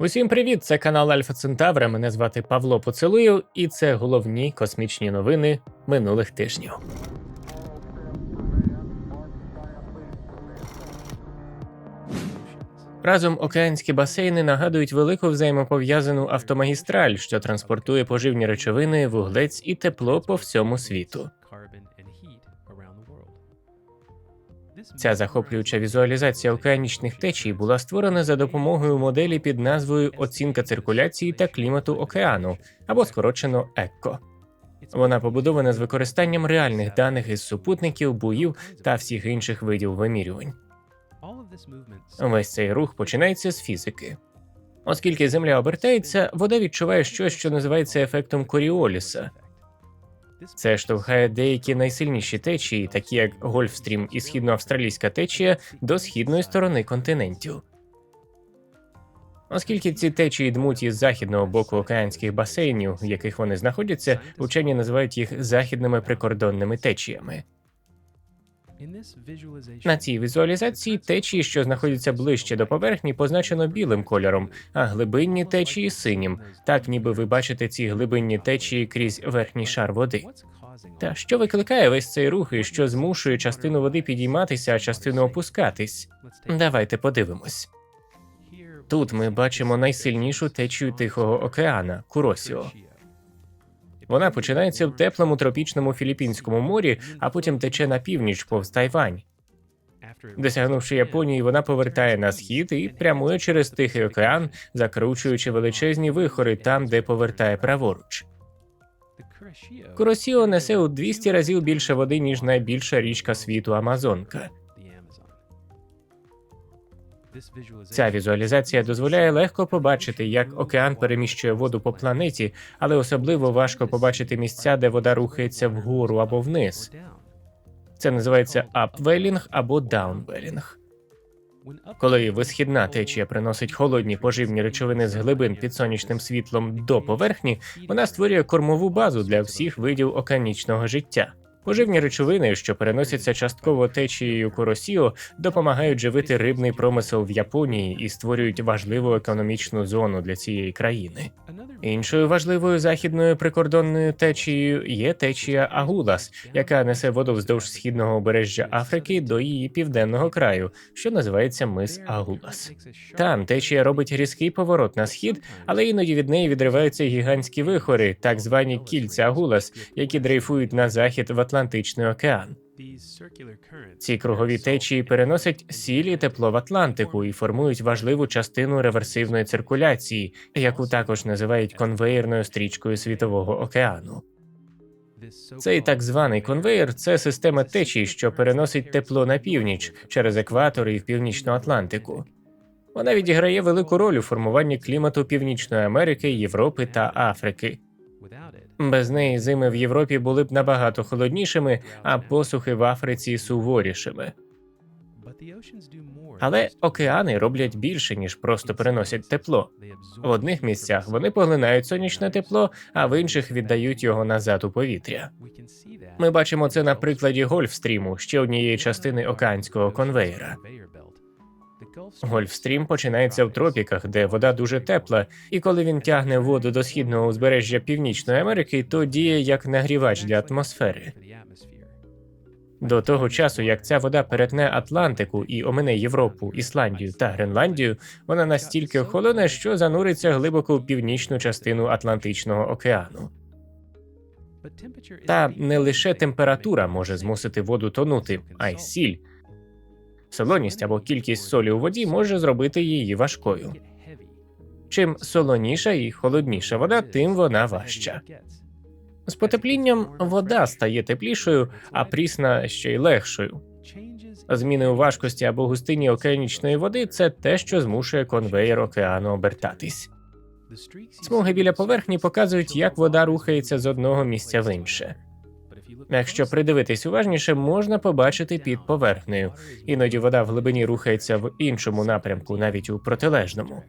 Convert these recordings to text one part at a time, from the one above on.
Усім привіт! Це канал Альфа Центавра. Мене звати Павло Поцелую, і це головні космічні новини минулих тижнів. Разом океанські басейни нагадують велику взаємопов'язану автомагістраль, що транспортує поживні речовини, вуглець і тепло по всьому світу. Ця захоплююча візуалізація океанічних течій була створена за допомогою моделі під назвою Оцінка циркуляції та клімату океану або скорочено ЕККО. Вона побудована з використанням реальних даних із супутників, буїв та всіх інших видів вимірювань. Весь цей рух починається з фізики. Оскільки Земля обертається, вода відчуває щось, що називається ефектом Коріоліса. Це штовхає деякі найсильніші течії, такі як Гольфстрім і східноавстралійська течія, до східної сторони континентів. Оскільки ці течії дмуть із західного боку океанських басейнів, в яких вони знаходяться, учені називають їх західними прикордонними течіями. На цій візуалізації течії, що знаходяться ближче до поверхні, позначено білим кольором, а глибинні течії синім, так ніби ви бачите ці глибинні течії крізь верхній шар води. Та що викликає весь цей рух і що змушує частину води підійматися, а частину опускатись? Давайте подивимось. Тут ми бачимо найсильнішу течію Тихого океана Куросіо. Вона починається в теплому тропічному Філіппінському морі, а потім тече на північ повз Тайвань. Досягнувши Японії, вона повертає на схід і прямує через Тихий океан, закручуючи величезні вихори там, де повертає праворуч. Куросіо несе у 200 разів більше води, ніж найбільша річка світу Амазонка. Ця візуалізація дозволяє легко побачити, як океан переміщує воду по планеті, але особливо важко побачити місця, де вода рухається вгору або вниз. Це називається апвелінг або даунвелінг. Коли висхідна течія приносить холодні поживні речовини з глибин під сонячним світлом до поверхні, вона створює кормову базу для всіх видів океанічного життя. Поживні речовини, що переносяться частково течією Коросіо, допомагають живити рибний промисел в Японії і створюють важливу економічну зону для цієї країни. Іншою важливою західною прикордонною течією є течія Агулас, яка несе воду вздовж східного обережжя Африки до її південного краю, що називається мис Агулас. Там течія робить різкий поворот на схід, але іноді від неї відриваються гігантські вихори, так звані кільця Агулас, які дрейфують на захід в Атлантичний океан. Ці кругові течії переносять сіль і тепло в Атлантику і формують важливу частину реверсивної циркуляції, яку також називають конвеєрною стрічкою світового океану. Цей так званий конвеєр це система течій, що переносить тепло на північ через екватор і в північну Атлантику. Вона відіграє велику роль у формуванні клімату Північної Америки, Європи та Африки. Без неї зими в Європі були б набагато холоднішими, а посухи в Африці суворішими. Але океани роблять більше, ніж просто переносять тепло. В одних місцях вони поглинають сонячне тепло, а в інших віддають його назад у повітря. Ми бачимо це на прикладі Гольфстріму, ще однієї частини океанського конвеєра. Гольфстрім починається в тропіках, де вода дуже тепла, і коли він тягне воду до східного узбережжя Північної Америки, то діє як нагрівач для атмосфери. До того часу, як ця вода перетне Атлантику і омине Європу, Ісландію та Гренландію, вона настільки охолоне, що зануриться глибоко в північну частину Атлантичного океану. Та не лише температура може змусити воду тонути, а й сіль. Солоність або кількість солі у воді може зробити її важкою. Чим солоніша і холодніша вода, тим вона важча. З потеплінням вода стає теплішою, а прісна ще й легшою. Зміни у важкості або густині океанічної води це те, що змушує конвеєр океану обертатись. Смуги біля поверхні показують, як вода рухається з одного місця в інше. Якщо придивитись уважніше, можна побачити під поверхнею. Іноді вода в глибині рухається в іншому напрямку, навіть у протилежному.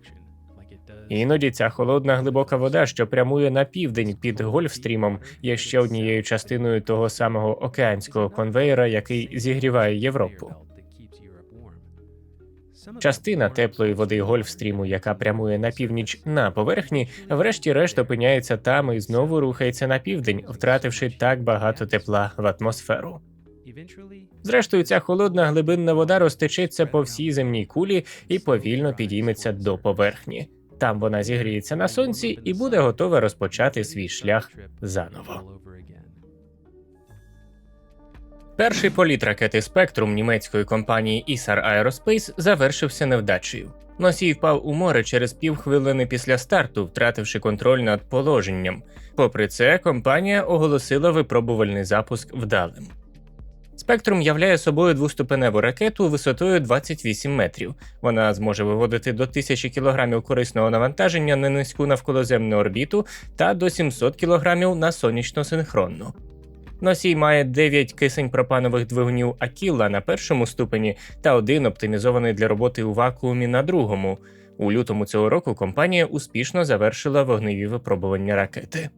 Іноді ця холодна глибока вода, що прямує на південь під Гольфстрімом, є ще однією частиною того самого океанського конвейера, який зігріває Європу. Частина теплої води Гольфстріму, яка прямує на північ на поверхні, врешті-решт опиняється там і знову рухається на південь, втративши так багато тепла в атмосферу. Зрештою, ця холодна глибинна вода розтечеться по всій земній кулі і повільно підійметься до поверхні. Там вона зігріється на сонці і буде готова розпочати свій шлях заново. Перший політ ракети Спектрум німецької компанії Isar Aerospace завершився невдачею. Носій впав у море через півхвилини після старту, втративши контроль над положенням. Попри це, компанія оголосила випробувальний запуск вдалим. Спектрум являє собою двоступеневу ракету висотою 28 метрів. Вона зможе виводити до 1000 кг корисного навантаження на низьку навколоземну орбіту та до 700 кг на сонячно синхронну. Носій має 9 кисень пропанових двигунів Акіла на першому ступені та один оптимізований для роботи у вакуумі на другому. У лютому цього року компанія успішно завершила вогневі випробування ракети.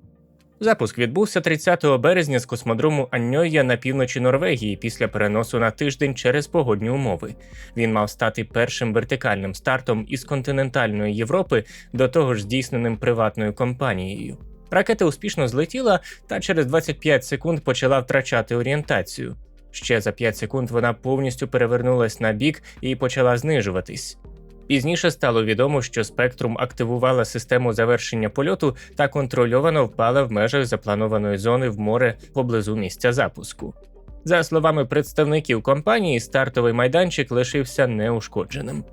Запуск відбувся 30 березня з космодрому Аньойя на півночі Норвегії після переносу на тиждень через погодні умови. Він мав стати першим вертикальним стартом із континентальної Європи, до того ж здійсненим приватною компанією. Ракета успішно злетіла та через 25 секунд почала втрачати орієнтацію. Ще за 5 секунд вона повністю перевернулась на бік і почала знижуватись. Пізніше стало відомо, що Спектрум активувала систему завершення польоту та контрольовано впала в межах запланованої зони в море поблизу місця запуску. За словами представників компанії, стартовий майданчик лишився неушкодженим.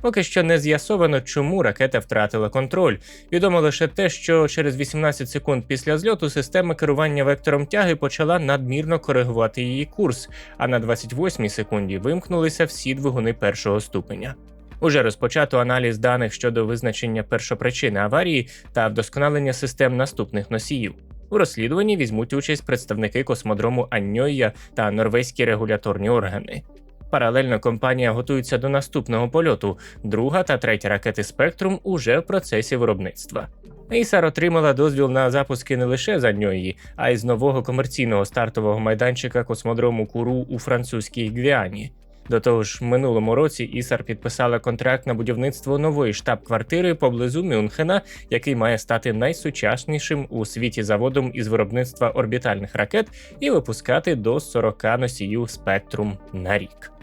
Поки що не з'ясовано, чому ракета втратила контроль. Відомо лише те, що через 18 секунд після зльоту система керування вектором тяги почала надмірно коригувати її курс, а на 28 секунді вимкнулися всі двигуни першого ступеня. Уже розпочато аналіз даних щодо визначення першопричини аварії та вдосконалення систем наступних носіїв. У розслідуванні візьмуть участь представники космодрому Аньойя та норвезькі регуляторні органи. Паралельно компанія готується до наступного польоту. Друга та третя ракети Спектрум уже в процесі виробництва. Ейсар отримала дозвіл на запуски не лише з Аньої, а й з нового комерційного стартового майданчика космодрому Куру у французькій Гвіані. До того ж, минулому році Ісар підписала контракт на будівництво нової штаб-квартири поблизу Мюнхена, який має стати найсучаснішим у світі заводом із виробництва орбітальних ракет і випускати до 40 носіїв спектрум на рік.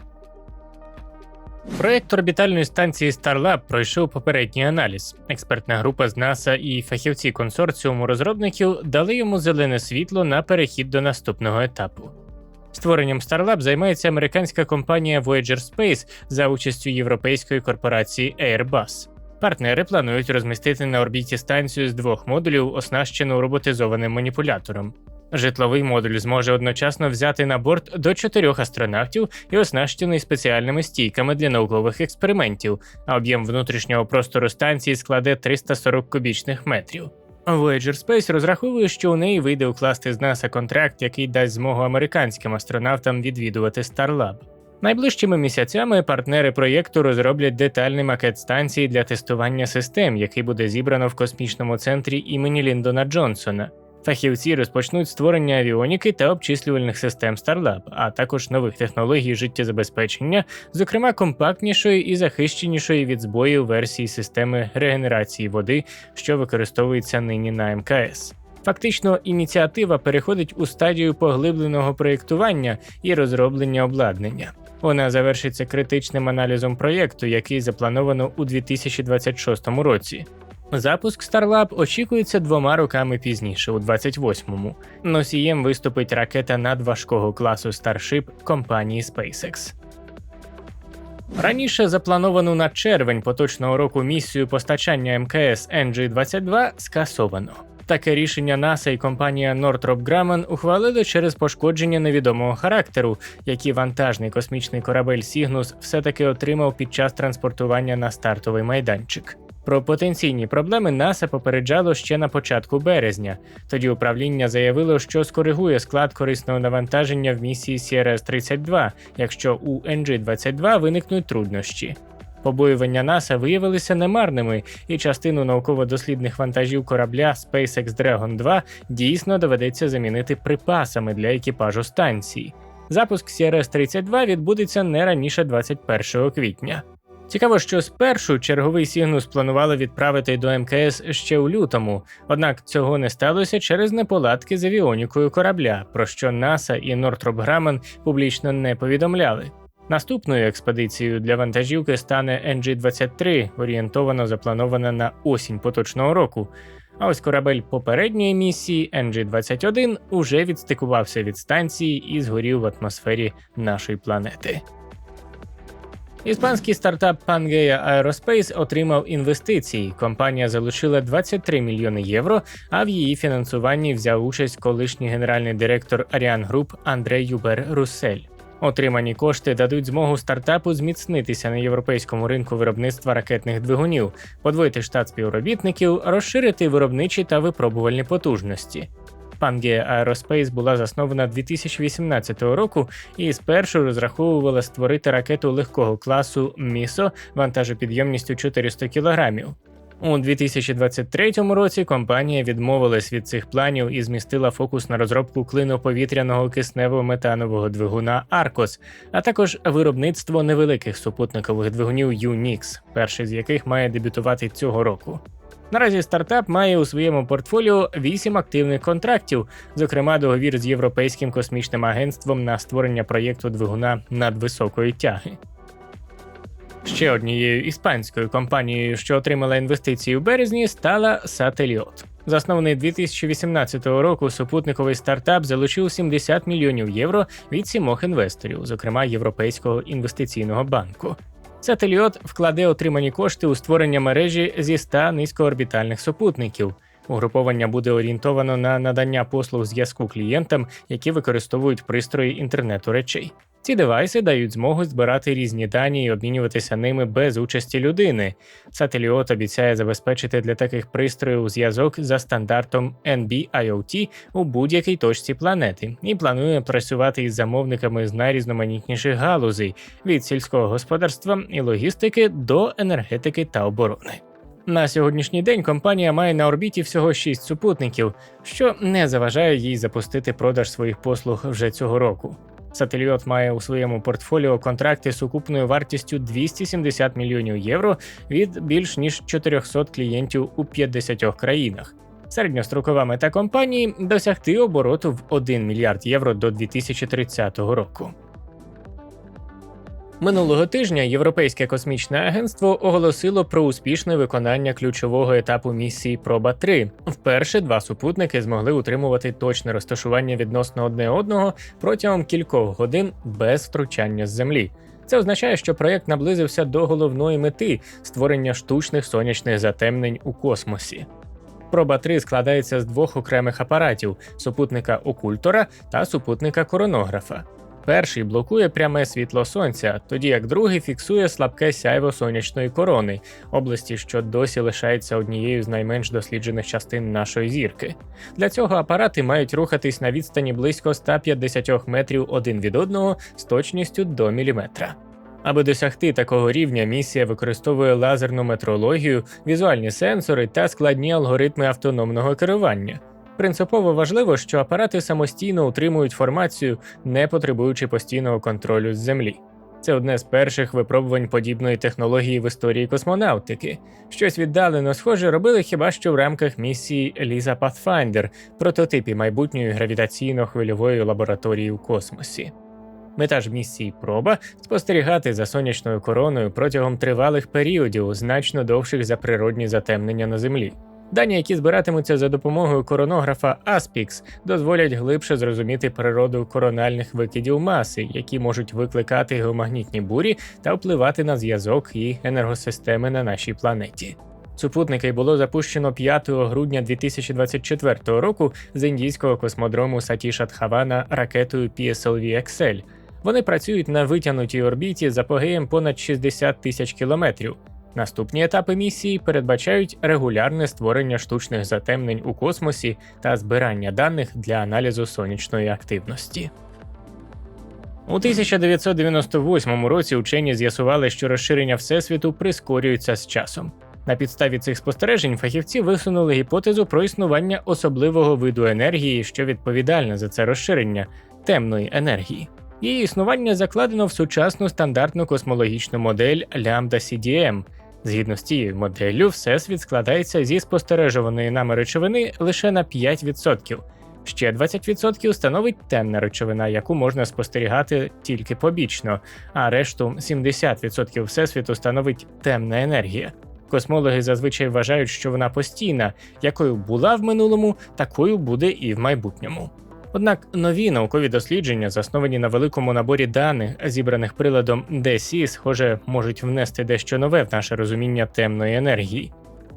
Проєкт орбітальної станції Starlab пройшов попередній аналіз. Експертна група з НАСА і фахівці консорціуму розробників дали йому зелене світло на перехід до наступного етапу. Створенням Starlab займається американська компанія Voyager Space за участю європейської корпорації Airbus. Партнери планують розмістити на орбіті станцію з двох модулів, оснащену роботизованим маніпулятором. Житловий модуль зможе одночасно взяти на борт до чотирьох астронавтів і оснащений спеціальними стійками для наукових експериментів, а об'єм внутрішнього простору станції складе 340 кубічних метрів. Voyager Space розраховує, що у неї вийде укласти з NASA контракт, який дасть змогу американським астронавтам відвідувати Starlab. Найближчими місяцями партнери проєкту розроблять детальний макет станції для тестування систем, який буде зібрано в космічному центрі імені Ліндона Джонсона. Фахівці розпочнуть створення авіоніки та обчислювальних систем Starlab, а також нових технологій життєзабезпечення, зокрема компактнішої і захищенішої від збоїв версії системи регенерації води, що використовується нині на МКС. Фактично, ініціатива переходить у стадію поглибленого проєктування і розроблення обладнання. Вона завершиться критичним аналізом проєкту, який заплановано у 2026 році. Запуск Starlab очікується двома роками пізніше, у 28-му. Носієм виступить ракета надважкого класу Starship компанії SpaceX. Раніше заплановану на червень поточного року місію постачання МКС NG-22 скасовано. Таке рішення НАСА і компанія Northrop Grumman ухвалили через пошкодження невідомого характеру, які вантажний космічний корабель Cygnus все-таки отримав під час транспортування на стартовий майданчик. Про потенційні проблеми НАСА попереджало ще на початку березня. Тоді управління заявило, що скоригує склад корисного навантаження в місії CRS-32, якщо у NG-22 виникнуть труднощі. Побоювання НАСА виявилися немарними, і частину науково-дослідних вантажів корабля SpaceX Dragon 2 дійсно доведеться замінити припасами для екіпажу станції. Запуск CRS-32 відбудеться не раніше 21 квітня. Цікаво, що спершу черговий Сігнус планували відправити до МКС ще у лютому, однак цього не сталося через неполадки з авіонікою корабля, про що НАСА і Нортроп Грамен публічно не повідомляли. Наступною експедицією для вантажівки стане NG-23, орієнтовано запланована на осінь поточного року. А ось корабель попередньої місії NG-21 уже відстикувався від станції і згорів в атмосфері нашої планети. Іспанський стартап Pangea Aerospace отримав інвестиції. Компанія залучила 23 мільйони євро, а в її фінансуванні взяв участь колишній генеральний директор Ariane Group Андрей Юбер Руссель. Отримані кошти дадуть змогу стартапу зміцнитися на європейському ринку виробництва ракетних двигунів, подвоїти штат співробітників, розширити виробничі та випробувальні потужності. Pangea Aerospace була заснована 2018 року і спершу розраховувала створити ракету легкого класу МІСО вантажопідйомністю 400 кг. У 2023 році компанія відмовилась від цих планів і змістила фокус на розробку клиноповітряного киснево-метанового двигуна Аркос, а також виробництво невеликих супутникових двигунів Unix, перший з яких має дебютувати цього року. Наразі стартап має у своєму портфоліо 8 активних контрактів, зокрема договір з Європейським космічним агентством на створення проєкту двигуна надвисокої тяги. Ще однією іспанською компанією, що отримала інвестиції у березні, стала Сателіот. Заснований 2018 року супутниковий стартап залучив 70 мільйонів євро від сімох інвесторів, зокрема Європейського інвестиційного банку. Сателіот вкладе отримані кошти у створення мережі зі 100 низькоорбітальних супутників. Угруповання буде орієнтовано на надання послуг зв'язку клієнтам, які використовують пристрої інтернету речей. Ці девайси дають змогу збирати різні дані і обмінюватися ними без участі людини. Сателіот обіцяє забезпечити для таких пристроїв зв'язок за стандартом NB-IoT у будь-якій точці планети і планує працювати із замовниками з найрізноманітніших галузей від сільського господарства і логістики до енергетики та оборони. На сьогоднішній день компанія має на орбіті всього 6 супутників, що не заважає їй запустити продаж своїх послуг вже цього року. Сателіот має у своєму портфоліо контракти з сукупною вартістю 270 мільйонів євро від більш ніж 400 клієнтів у 50 країнах. Середньострокова мета компанії досягти обороту в 1 мільярд євро до 2030 року. Минулого тижня Європейське космічне агентство оголосило про успішне виконання ключового етапу місії Проба 3 Вперше два супутники змогли утримувати точне розташування відносно одне одного протягом кількох годин без втручання з землі. Це означає, що проєкт наблизився до головної мети створення штучних сонячних затемнень у космосі. Проба 3 складається з двох окремих апаратів супутника окультора та супутника коронографа. Перший блокує пряме світло сонця, тоді як другий фіксує слабке сяйво сонячної корони, області, що досі лишається однією з найменш досліджених частин нашої зірки. Для цього апарати мають рухатись на відстані близько 150 метрів один від одного з точністю до міліметра. Аби досягти такого рівня, місія використовує лазерну метрологію, візуальні сенсори та складні алгоритми автономного керування. Принципово важливо, що апарати самостійно утримують формацію, не потребуючи постійного контролю з землі. Це одне з перших випробувань подібної технології в історії космонавтики. Щось віддалено схоже робили хіба що в рамках місії Ліза Pathfinder, прототипі майбутньої гравітаційно-хвильової лабораторії у космосі. Мета ж місії проба спостерігати за сонячною короною протягом тривалих періодів, значно довших за природні затемнення на землі. Дані, які збиратимуться за допомогою коронографа Aspix, дозволять глибше зрозуміти природу корональних викидів маси, які можуть викликати геомагнітні бурі та впливати на зв'язок і енергосистеми на нашій планеті. Супутники було запущено 5 грудня 2024 року з індійського космодрому Сатіша Тхавана ракетою PSLV XL. Вони працюють на витягнутій орбіті з апогеєм понад 60 тисяч кілометрів. Наступні етапи місії передбачають регулярне створення штучних затемнень у космосі та збирання даних для аналізу сонячної активності. У 1998 році учені з'ясували, що розширення Всесвіту прискорюється з часом. На підставі цих спостережень фахівці висунули гіпотезу про існування особливого виду енергії, що відповідальна за це розширення темної енергії. Її існування закладено в сучасну стандартну космологічну модель Lambda CDM. Згідно з цією моделлю, всесвіт складається зі спостережуваної нами речовини лише на 5%. Ще 20% становить темна речовина, яку можна спостерігати тільки побічно, а решту 70% всесвіту становить темна енергія. Космологи зазвичай вважають, що вона постійна, якою була в минулому, такою буде і в майбутньому. Однак нові наукові дослідження, засновані на великому наборі даних, зібраних приладом DSI, схоже, можуть внести дещо нове в наше розуміння темної енергії.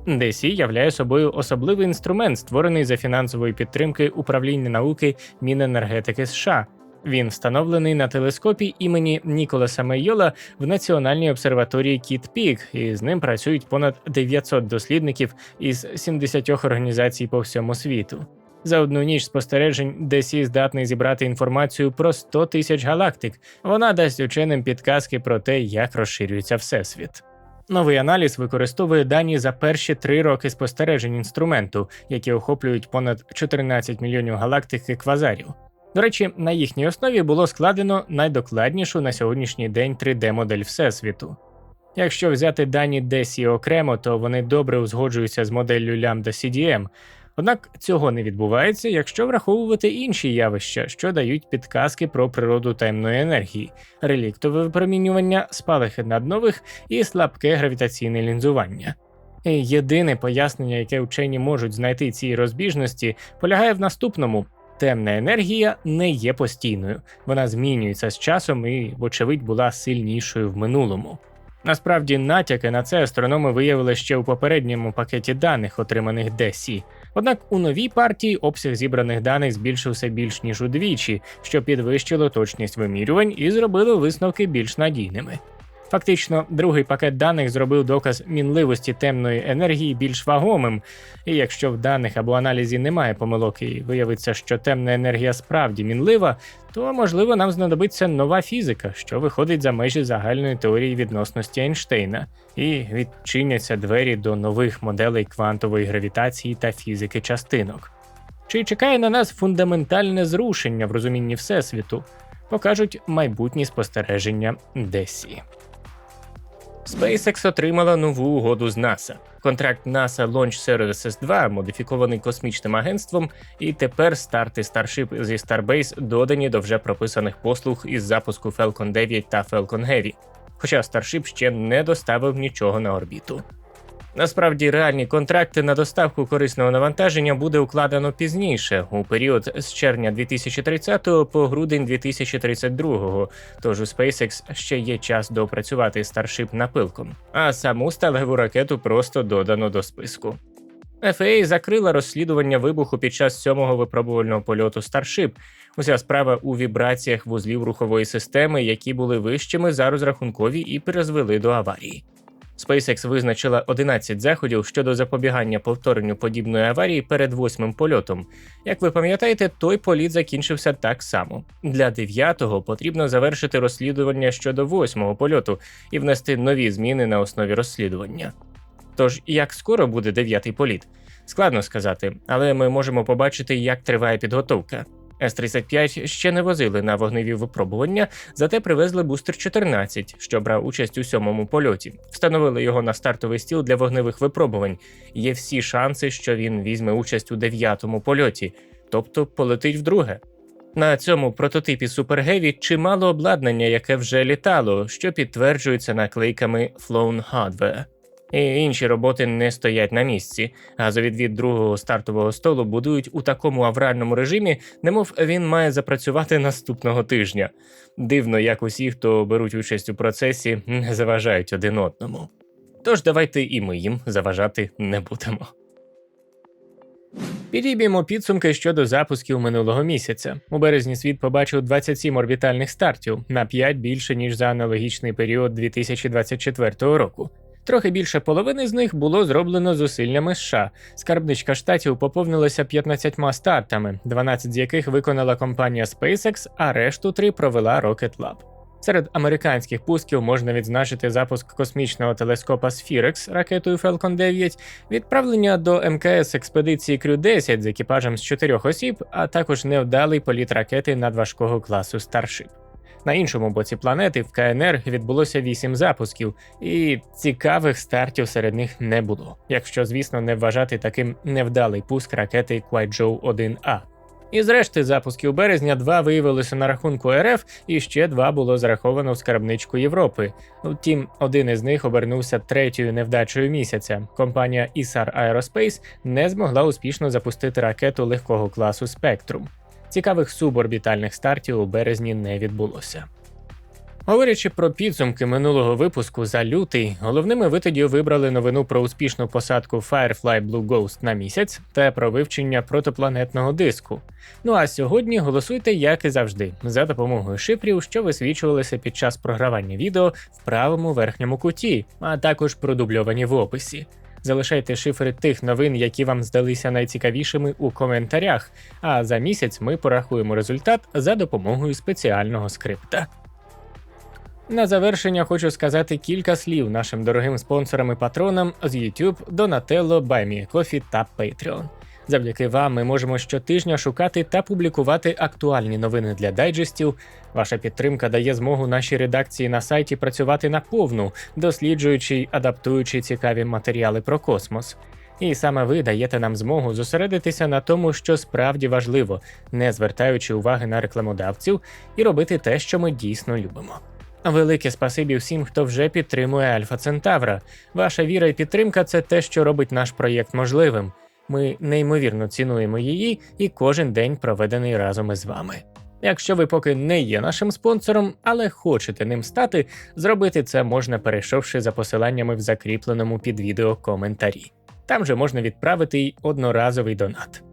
DSI являє собою особливий інструмент, створений за фінансової підтримки управління науки Міненергетики США. Він встановлений на телескопі імені Ніколаса Меййола в Національній обсерваторії Кіт Пік, і з ним працюють понад 900 дослідників із 70 організацій по всьому світу. За одну ніч спостережень Десі здатний зібрати інформацію про 100 тисяч галактик. Вона дасть ученим підказки про те, як розширюється всесвіт. Новий аналіз використовує дані за перші три роки спостережень інструменту, які охоплюють понад 14 мільйонів галактик і квазарів. До речі, на їхній основі було складено найдокладнішу на сьогоднішній день 3D-модель Всесвіту. Якщо взяти дані Десі окремо, то вони добре узгоджуються з моделлю Lambda CDM, Однак цього не відбувається, якщо враховувати інші явища, що дають підказки про природу темної енергії, реліктове випромінювання, спалахи наднових і слабке гравітаційне лінзування. Єдине пояснення, яке вчені можуть знайти цій розбіжності, полягає в наступному: темна енергія не є постійною, вона змінюється з часом і, вочевидь, була сильнішою в минулому. Насправді, натяки на це астрономи виявили ще у попередньому пакеті даних, отриманих DESI. Однак у новій партії обсяг зібраних даних збільшився більш ніж удвічі, що підвищило точність вимірювань і зробило висновки більш надійними. Фактично, другий пакет даних зробив доказ мінливості темної енергії більш вагомим, і якщо в даних або аналізі немає помилок і виявиться, що темна енергія справді мінлива, то можливо нам знадобиться нова фізика, що виходить за межі загальної теорії відносності Ейнштейна, і відчиняться двері до нових моделей квантової гравітації та фізики частинок. Чи чекає на нас фундаментальне зрушення в розумінні Всесвіту? Покажуть майбутні спостереження Десі. SpaceX отримала нову угоду з NASA. Контракт NASA Launch Services 2 модифікований космічним агентством, і тепер старти Starship зі Starbase додані до вже прописаних послуг із запуску Falcon 9 та Falcon Heavy. Хоча Starship ще не доставив нічого на орбіту. Насправді реальні контракти на доставку корисного навантаження буде укладено пізніше, у період з червня 2030 по грудень 2032, Тож у SpaceX ще є час доопрацювати Starship напилком, а саму сталеву ракету просто додано до списку. FAA закрила розслідування вибуху під час сьомого випробувального польоту Starship. Уся справа у вібраціях вузлів рухової системи, які були вищими за розрахункові і призвели до аварії. SpaceX визначила 11 заходів щодо запобігання повторенню подібної аварії перед восьмим польотом. Як ви пам'ятаєте, той політ закінчився так само. Для дев'ятого потрібно завершити розслідування щодо восьмого польоту і внести нові зміни на основі розслідування. Тож, як скоро буде дев'ятий політ? Складно сказати, але ми можемо побачити, як триває підготовка. С-35 ще не возили на вогневі випробування, зате привезли бустер 14, що брав участь у сьомому польоті. Встановили його на стартовий стіл для вогневих випробувань. Є всі шанси, що він візьме участь у дев'ятому польоті, тобто полетить вдруге. На цьому прототипі Супергеві чимало обладнання, яке вже літало, що підтверджується наклейками Flown Hardware. І інші роботи не стоять на місці. Газовідвід другого стартового столу будують у такому авральному режимі, немов він має запрацювати наступного тижня. Дивно, як усі, хто беруть участь у процесі, не заважають один одному. Тож давайте і ми їм заважати не будемо. Підіб'ємо підсумки щодо запусків минулого місяця. У березні світ побачив 27 орбітальних стартів на 5 більше ніж за аналогічний період 2024 року. Трохи більше половини з них було зроблено зусиллями США. Скарбничка штатів поповнилася 15 стартами, 12 з яких виконала компанія SpaceX, а решту три провела Rocket Lab. Серед американських пусків можна відзначити запуск космічного телескопа Spherex ракетою Falcon 9, відправлення до МКС експедиції Crew 10 з екіпажем з чотирьох осіб, а також невдалий політ ракети надважкого класу Starship. На іншому боці планети в КНР відбулося вісім запусків, і цікавих стартів серед них не було, якщо, звісно, не вважати таким невдалий пуск ракети Куайчжоу 1А. І зрешти запусків березня два виявилися на рахунку РФ, і ще два було зараховано в скарбничку Європи. Втім, один із них обернувся третьою невдачею місяця. Компанія ISAR Aerospace не змогла успішно запустити ракету легкого класу Spectrum. Цікавих суборбітальних стартів у березні не відбулося. Говорячи про підсумки минулого випуску за лютий, головними ви тоді вибрали новину про успішну посадку Firefly Blue Ghost на місяць та про вивчення протопланетного диску. Ну а сьогодні голосуйте, як і завжди, за допомогою шифрів, що висвічувалися під час програвання відео в правому верхньому куті, а також продубльовані в описі. Залишайте шифри тих новин, які вам здалися найцікавішими у коментарях. А за місяць ми порахуємо результат за допомогою спеціального скрипта. На завершення хочу сказати кілька слів нашим дорогим спонсорам і патронам з YouTube, Donatello, BuyMeACoffee та Patreon. Завдяки вам ми можемо щотижня шукати та публікувати актуальні новини для дайджестів. Ваша підтримка дає змогу нашій редакції на сайті працювати наповну, досліджуючи й адаптуючи цікаві матеріали про космос. І саме ви даєте нам змогу зосередитися на тому, що справді важливо, не звертаючи уваги на рекламодавців, і робити те, що ми дійсно любимо. Велике спасибі всім, хто вже підтримує Альфа Центавра. Ваша віра і підтримка це те, що робить наш проєкт можливим. Ми неймовірно цінуємо її і кожен день проведений разом із вами. Якщо ви поки не є нашим спонсором, але хочете ним стати, зробити це можна перейшовши за посиланнями в закріпленому під відео коментарі. Там же можна відправити й одноразовий донат.